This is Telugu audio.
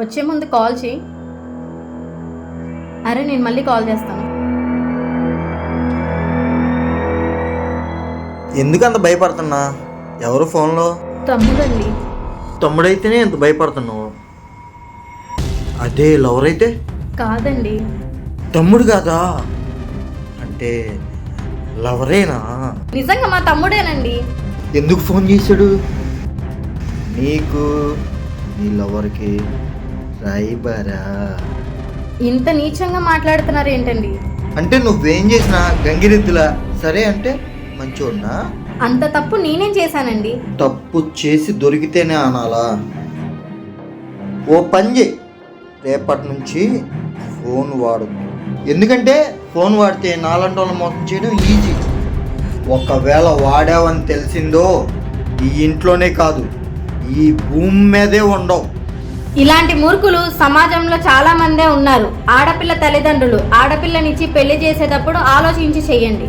వచ్చే ముందు కాల్ చేయి. అరే నేను మళ్ళీ కాల్ చేస్తాను. ఎందుకు అంత భయపడుతున్నా? ఎవరు ఫోన్లో? తమ్ముడండి. తమ్ముడైతేనే ఎంత భయపడుతున్నావు? అదే లవర్ అయితే కాదండి. తమ్ముడు కాదా? అంటే లవరేనా? నిజంగా మా తమ్ముడేనండి. ఎందుకు ఫోన్ చేశాడు? నీకు నీ లవర్కి రాయిబారా ఇంత నీచంగా మాట్లాడుతున్నారు ఏంటండి? అంటే నువ్వేం చేసినా గంగిరెద్దులా? సరే అంటే మంచోడ్నా? అంత తప్పు నేనేం చేశానండి? తప్పు చేసి దొరికితేనే అనాలా? ఓ పని చేయి. రేపటి నుంచి ఫోన్ వాడు. ఎందుకంటే ఫోన్ వాడితే నాలంటి వాళ్ళని మోసం చేయడం ఈజీ. ఒకవేళ వాడావని తెలిసిందో ఈ ఇంట్లోనే కాదు ఈ భూమి మీదే ఉండవు. ఇలాంటి మూర్ఖులు సమాజంలో చాలా మందే ఉన్నారు. ఆడపిల్ల తల్లిదండ్రులు ఆడపిల్లనిచ్చి పెళ్ళి చేసేటప్పుడు ఆలోచించి చెయ్యండి.